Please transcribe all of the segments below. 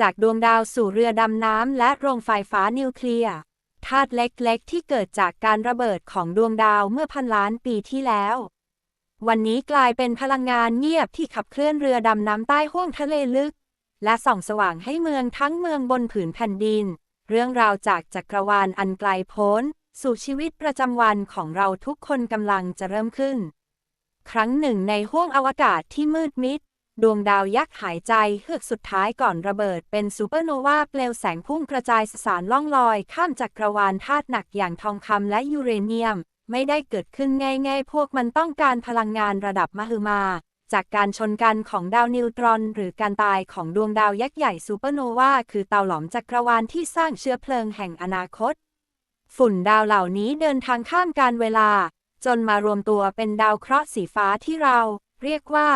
จากดวงดาวสู่เรือดำน้ำและโรงไฟฟ้านิวเคลียร์ธาตุเล็กๆ ที่เกิดจากการระเบิดของดวงดาวเมื่อพันล้านปีที่แล้ว วันนี้กลายเป็นพลังงานเงียบที่ขับเคลื่อนเรือดำน้ำใต้ห้วงทะเลลึก และส่องสว่างให้เมืองทั้งเมืองบนผืนแผ่นดิน เรื่องราวจากจักรวาลอันไกลโพ้น สู่ชีวิตประจำวันของเราทุกคนกำลังจะเริ่มขึ้น ครั้งหนึ่งในห้วงอวกาศที่มืดมิด ดวงดาวยักษ์หายใจเฮือกสุดท้ายก่อนระเบิดเป็นซูเปอร์โนวาเปลวแสงพุ่งกระจายสสารล่องลอย ข้ามจักรวาลธาตุหนักอย่างทองคำและยูเรเนียม ไม่ได้เกิดขึ้นง่ายๆ พวกมันต้องการพลังงานระดับมหึมา จากการชนกันของดาวนิวตรอน หรือการตายของดวงดาวยักษ์ใหญ่ซูเปอร์โนวาคือเตาหลอมจักรวาลที่สร้างเชื้อเพลิงแห่งอนาคต ฝุ่นดาวเหล่านี้เดินทางข้ามการเวลา จนมารวมตัวเป็นดาวเคราะห์สีฟ้าที่เรา เรียกว่า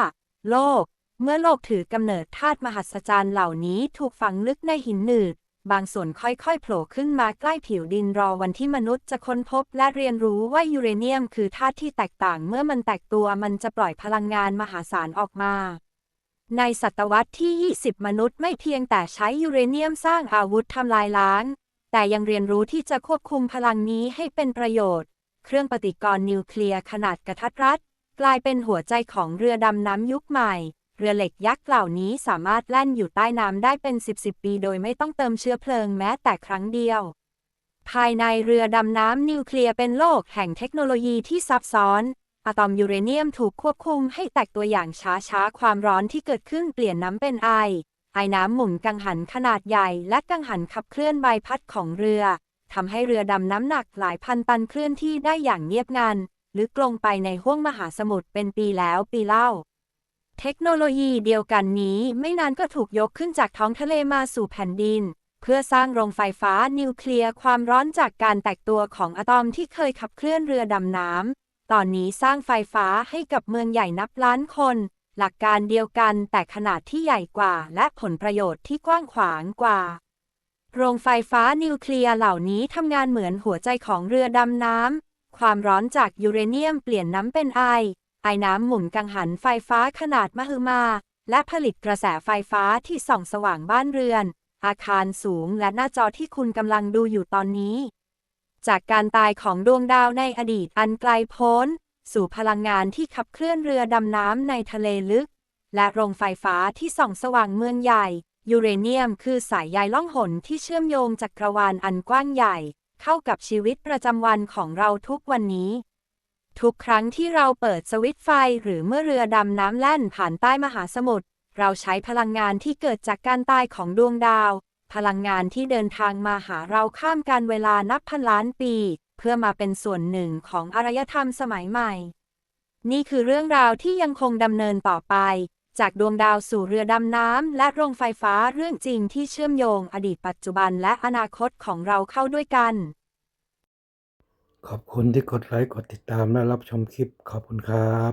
โลก เมื่อโลกถือกำเนิดธาตุมหัศจรรย์เหล่านี้ถูกฝังลึกในหินหนืด บางส่วนค่อยๆ โผล่ขึ้นมาใกล้ผิวดินรอวันที่มนุษย์จะค้นพบและเรียนรู้ว่ายูเรเนียมคือธาตุที่แตกต่างเมื่อมันแตกตัวมันจะปล่อยพลังงานมหาศาลออกมา ในศตวรรษที่ 20 มนุษย์ไม่เพียงแต่ใช้ยูเรเนียมสร้างอาวุธทำลายล้าง แต่ยังเรียนรู้ที่จะควบคุมพลังนี้ให้เป็นประโยชน์ เครื่องปฏิกรณ์นิวเคลียร์ขนาดกระทัดรัดกลายเป็นหัวใจของเรือดำน้ำยุคใหม่ เรือเหล็กยักษ์เหล่านี้สามารถแล่นอยู่ใต้น้ำได้เป็น10 10ปีโดยไม่ต้องเติมเชื้อเพลิงแม้แต่ครั้งเดียว ภายในเรือดำน้ำนิวเคลียร์เป็นโลกแห่งเทคโนโลยีที่ซับซ้อน อะตอมยูเรเนียมถูกควบคุมให้แตกตัวอย่างช้าๆ ความร้อนที่เกิดขึ้นเปลี่ยนน้ำเป็นไอ ไอน้ำหมุนกังหันขนาดใหญ่ และกังหันขับเคลื่อนใบพัดของเรือทำให้เรือดำน้ำหนักหลายพันตันเคลื่อนที่ได้อย่างเงียบงันหรือกลงไปในห้วงมหาสมุทรเป็นปีแล้วปีเล่า เทคโนโลยีเดียวกันนี้ไม่นานก็ถูกยกขึ้นจากท้องทะเลมาสู่แผ่นดิน เพื่อสร้างโรงไฟฟ้านิวเคลียร์ความร้อนจากการแตกตัวของอะตอมที่เคยขับเคลื่อนเรือดำน้ำ ตอนนี้สร้างไฟฟ้าให้กับเมืองใหญ่นับล้านคน หลักการเดียวกันแต่ขนาดที่ใหญ่กว่า และผลประโยชน์ที่กว้างขวางกว่า โรงไฟฟ้านิวเคลียร์เหล่านี้ทำงานเหมือนหัวใจของเรือดำน้ำ ความร้อนจากยูเรเนียมเปลี่ยนน้ำเป็นไอ ไอน้ำหมุนกังหันไฟฟ้าขนาดมหึมา และผลิตกระแสไฟฟ้าที่ส่องสว่างบ้านเรือน อาคารสูงและหน้าจอที่คุณกำลังดูอยู่ตอนนี้ จากการตายของดวงดาวในอดีตอันไกลโพ้น สู่พลังงานที่ขับเคลื่อนเรือดำน้ำในทะเลลึก และโรงไฟฟ้าที่ส่องสว่างเมืองใหญ่ ยูเรเนียมคือสายใยล่องหนที่เชื่อมโยงจักรวาลอันกว้างใหญ่ เข้ากับชีวิตประจำวันของเราทุกวันนี้ ทุกครั้งที่เราเปิดสวิตไฟหรือเมื่อเรือดำน้ำแล่นผ่านใต้มหาสมุทร เราใช้พลังงานที่เกิดจากการตายของดวงดาว พลังงานที่เดินทางมาหาเราข้ามการเวลานับพันล้านปี เพื่อมาเป็นส่วนหนึ่งของอารยธรรมสมัยใหม่ นี่คือเรื่องราวที่ยังคงดำเนินต่อไป จากดวงดาวสู่เรือดำน้ำและโรงไฟฟ้าเรื่องจริงที่เชื่อมโยงอดีตปัจจุบันและอนาคตของเราเข้าด้วยกัน ขอบคุณที่กดไลค์ กดติดตามและรับชมคลิป ขอบคุณครับ